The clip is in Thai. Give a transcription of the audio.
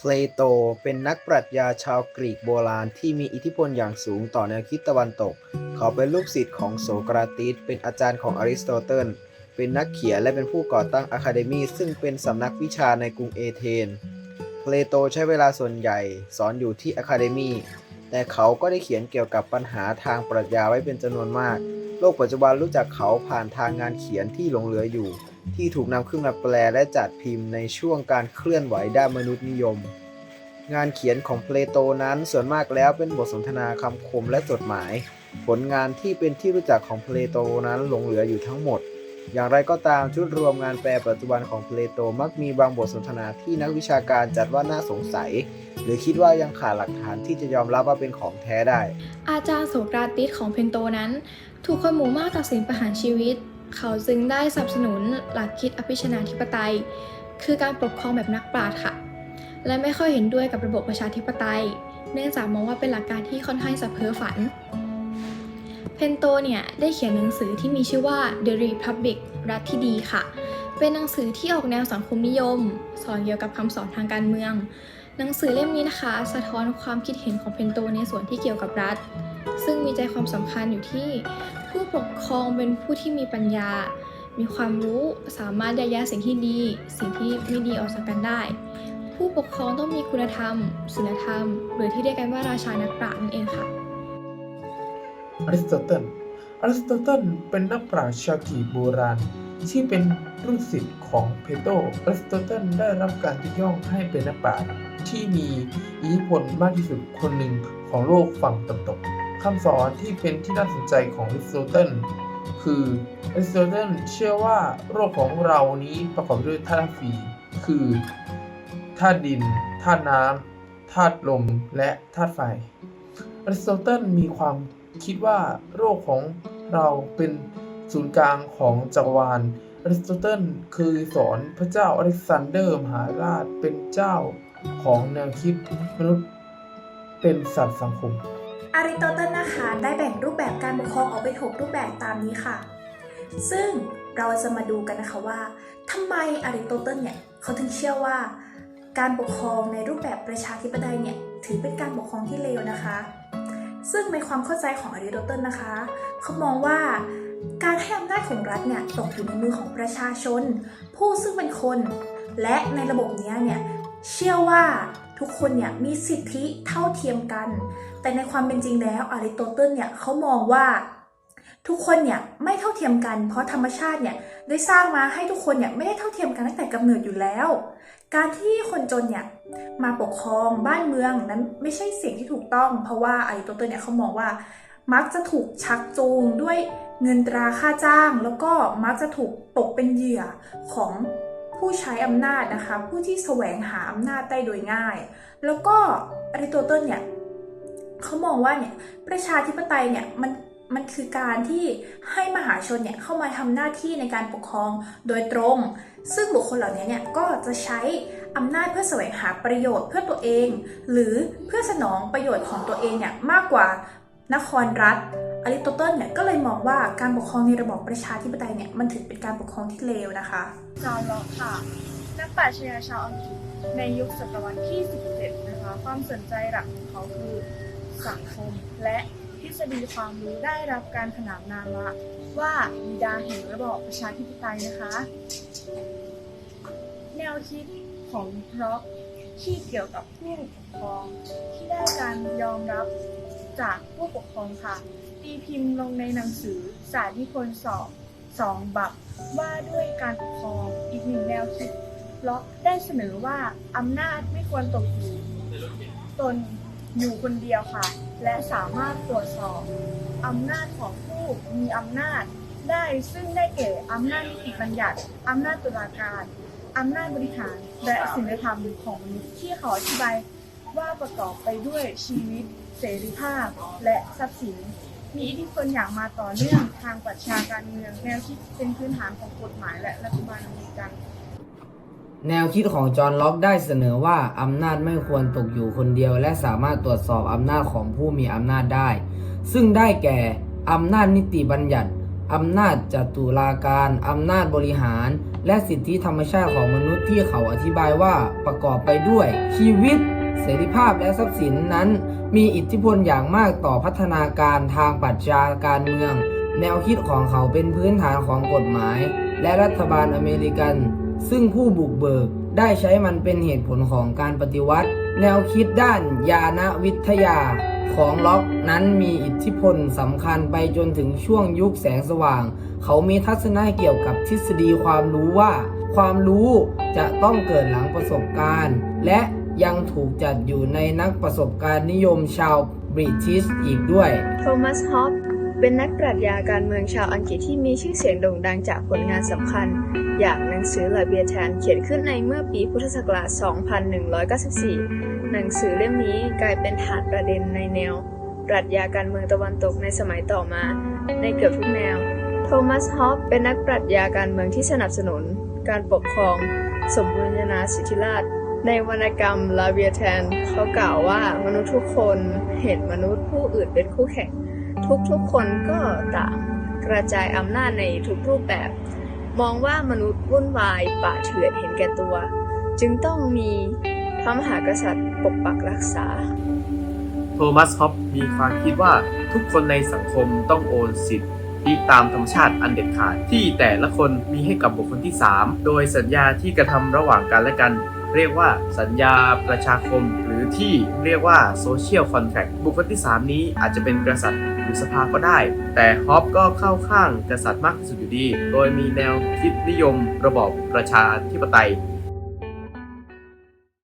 เพลโตเป็นนักปรัชญาชาวกรีกโบราณที่มีอิทธิพลอย่างสูงต่อแนวคิดตะวันตก เขาเป็นลูกศิษย์ของโสกราติส เป็นอาจารย์ของอริสโตเติล เป็นนักเขียนและเป็นผู้ก่อตั้งอะคาเดมีซึ่งเป็นสำนักวิชาในกรุงเอเธน เพลโตใช้เวลาส่วนใหญ่สอนอยู่ที่อะคาเดมี แต่เขาก็ได้เขียนเกี่ยวกับปัญหาทางปรัชญาไว้เป็นจำนวนมาก โลกปัจจุบันรู้จักเขาผ่านทางงานเขียนที่หลงเหลืออยู่ ที่ถูกนำขึ้นมาแปลและจัดพิมพ์ในช่วงการเคลื่อนไหวด้านมนุษยนิยม งานเขียนของเพลโตนั้นส่วนมากแล้วเป็นบทสนทนาคำคมและจดหมาย ผลงานที่เป็นที่รู้จักของเพลโตนั้นหลงเหลืออยู่ทั้งหมด อย่างไรก็ตามชุดรวมงานแปลปัจจุบันของเพลโตมักมีบางบทสนทนาที่นักวิชาการจัดว่าน่าสงสัย หรือคิดว่ายังขาดหลักฐานที่จะยอมรับว่าเป็นของแท้ได้ อาจารย์โสกราติสของเพนโตนั้น ถูกคนหมู่มากตัดสินประหารชีวิต เขาจึงได้สนับสนุนหลักคิดอภิชนาธิปไตย คือการปกครองแบบนักปราชญ์ค่ะ และไม่ค่อยเห็นด้วยกับระบบประชาธิปไตย เนื่องจากมองว่าเป็นหลักการที่ค่อนข้างจะเพ้อฝัน เพนโตเนี่ยได้เขียนหนังสือที่มีชื่อว่า The Republic รัฐที่ดีค่ะ เป็นหนังสือที่ออกแนวสังคมนิยม สอนเกี่ยวกับคำสอนทางการเมือง หนังสือเล่มนี้นะคะ สะท้อนความคิดเห็นของเพนโตในส่วนที่เกี่ยวกับรัฐ ซึ่งมีใจความสำคัญอยู่ที่ ผู้ปกครองเป็นผู้ที่มีปัญญา มีความรู้สามารถแยกแยะสิ่งที่ดี สิ่งที่ไม่ดีออกจากกันได้ ผู้ปกครองต้องมีคุณธรรมศีลธรรม หรือที่เรียกกันว่าราชานักปราชญ์นั่นเองค่ะ อริสโตเติลอริสโตเติลเป็นนักปราชญ์ชาวกรีกโบราณ ที่เป็นรุ่นศิษย์ของเพโตรอริสโตเติลได้รับการยกย่องให้เป็นนักปราชญ์ที่มีอิทธิพลมากที่สุดคนหนึ่งของโลกฝั่งตะวันตกคำสอนที่เป็นที่น่าสนใจของอริสโตเติลคืออริสโตเติลเชื่อว่าโลกของเรานี้ประกอบด้วยธาตุสี่คือธาตุดินธาตุน้ำธาตุลมและธาตุไฟอริสโตเติลมีความ คิดว่าโลกของเราเป็นศูนย์กลางของจักรวาลอริสโตเติลเคยสอนพระเจ้าอเล็กซานเดอร์มหาราชเป็นเจ้าของแนวคิดมนุษย์เป็นสัตว์สังคมอาริโตเติลนะคะได้แบ่งรูปแบบการปกครองออกเป็นหกรูปแบบตามนี้ค่ะ ซึ่งเราจะมาดูกันนะคะว่าทำไมอาริโตเติลเนี่ยเขาถึงเชื่อว่า การปกครองในรูปแบบประชาธิปไตยเนี่ยถือเป็นการปกครองที่เลวนะคะ ซึ่งในความเข้าใจของอาริโตเติลนะคะ เขามองว่าการให้อำนาจของรัฐเนี่ยตกอยู่ในมือของประชาชน ผู้ซึ่งเป็นคน และในระบบเนี้ยเนี่ยเชื่อว่าทุกคนเนี่ยมีสิทธิเท่าเทียมกัน แต่ในความเป็นจริงแล้วอาริโตเติลเนี่ยเขามองว่า ทุกคนเนี่ยไม่เท่าเทียมกัน เพราะธรรมชาติเนี่ยได้สร้างมาให้ทุกคนเนี่ยไม่ได้เท่าเทียมกันตั้งแต่กำเนิดอยู่แล้ว การที่คนจนเนี่ยมาปกครองบ้านเมืองนั้นไม่ใช่สิ่งที่ถูกต้อง เพราะว่าอาริโตเติลเนี่ยเขามองว่า มักจะถูกชักจูงด้วยเงินตราค่าจ้าง แล้วก็มักจะถูกตกเป็นเหยื่อของผู้ใช้อำนาจนะคะ ผู้ที่แสวงหาอำนาจได้โดยง่าย แล้วก็อริโตเติลเนี่ยเขามองว่าเนี่ยประชาธิปไตยเนี่ยมัน มันคือการที่ให้มหาชนเนี่ยเข้ามาทำหน้าที่ในการปกครองโดยตรง ซึ่งบุคคลเหล่านี้เนี่ยก็จะใช้อำนาจเพื่อแสวงหาประโยชน์เพื่อตัวเอง หรือเพื่อสนองประโยชน์ของตัวเองเนี่ยมากกว่านครรัฐอริสโตเติลเนี่ยก็เลยมองว่าการปกครองในระบอบประชาธิปไตยเนี่ยมันถือเป็นการปกครองที่เลวนะคะจอห์นล็อกค่ะ นักปราชญาชาวอังกฤษในยุคศตวรรษที่ 17 นะคะ ความสนใจหลักของเขาคือสังคมและ ทฤษฎีความรู้ได้รับการขนานนามว่าว่าบิดาแห่งระบอบประชาธิปไตยนะคะ แนวคิดของล็อกที่เกี่ยวกับผู้ปกครองที่ได้การยอมรับจากผู้ปกครองค่ะ ตีพิมพ์ลงในหนังสือสาธิพลสอบสองบับว่าด้วยการปกครองอีกหนึ่งแนวคิดล็อกได้เสนอว่าอำนาจไม่ควรตกอยู่ตน อยู่คนเดียวค่ะ และสามารถตรวจสอบอำนาจของผู้มีอำนาจได้ซึ่งได้แก่อำนาจนิติบัญญัติอำนาจตุลาการอำนาจบริหารและศีลธรรมของมนุษย์ที่ขาอธิบายว่าประกอบไปด้วยชีวิต เสรีภาพ และทรัพย์สิน มีอิทธิพลอย่างมาต่อเนื่องทางปรัชญาการเมืองแนวคิดเป็นพื้นฐานของกฎหมายและรัฐบาลอเมริกัน แนวคิดของจอห์นล็อกได้เสนอว่าอำนาจไม่ควรตกอยู่คนเดียว และสามารถตรวจสอบอำนาจของผู้มีอำนาจได้ ซึ่งได้แก่อำนาจนิติบัญญัติอำนาจจตุลาการอำนาจบริหาร และสิทธิธรรมชาติของมนุษย์ที่เขาอธิบายว่าประกอบไปด้วย ชีวิต เสรีภาพและทรัพย์สินนั้น มีอิทธิพลอย่างมากต่อพัฒนาการทางปรัชญาการเมือง แนวคิดของเขาเป็นพื้นฐานของกฎหมาย และรัฐบาลอเมริกัน ซึ่งผู้บุกเบิกได้ใช้มันเป็นเหตุผลของการปฏิวัติ แนวคิดด้านยานวิทยาของล็อกนั้นมีอิทธิพลสำคัญไปจนถึงช่วงยุคแสงสว่าง เขามีทัศนะเกี่ยวกับทฤษฎีความรู้ว่า ความรู้จะต้องเกิดหลังประสบการณ์ และยังถูกจัดอยู่ในนักประสบการณ์นิยมชาวบริติชอีกด้วย โทมัส ฮอปเป็นนักปรัชญาการเมืองชาวอังกฤษที่มีชื่อเสียงโด่งดังจากผลงานสำคัญ อย่างหนังสือลาเบียแทนเขียนขึ้นในเมื่อปีพุทธศักราช 2194 หนังสือเล่มนี้กลายเป็นฐานประเด็นในแนวปรัชญาการเมืองตะวันตกในสมัยต่อมา ในเกือบทุกแนว โทมัส ฮอปเป็นนักปรัชญาการเมืองที่สนับสนุน การปกครอง สมบูรณาสิทธิราชในวรรณกรรมลาเบียแทน เขากล่าวว่ามนุษย์ทุกคนเห็นมนุษย์ผู้อื่นเป็นคู่แข่ง ทุกๆคนก็ต่างกระจายอำนาจในทุกรูปแบบ มองว่ามนุษย์วุ่นวายป่าเถื่อนเห็นแก่ตัว จึงต้องมีพระมหากษัตริย์ปกปักรักษา โทมัสฮอปมีความคิดว่าทุกคนในสังคมต้องโอนสิทธิตามธรรมชาติอันเด็ดขาดที่แต่ละคนมีให้กับบุคคลที่ 3 โดยสัญญาที่กระทำระหว่างกันและกัน เรียกว่าสัญญาประชาคม หรือที่เรียกว่าโซเชียลคอนแท c t บุคคลที่ 3 นี้อาจจะเป็นกษัตริย์หรือสภาก็ได้ แต่ฮอปก็เข้าข้างกษัตริย์มากที่สุดอยู่ดี โดยมีแนวคิดนิยมระบอบประชาธิปไตย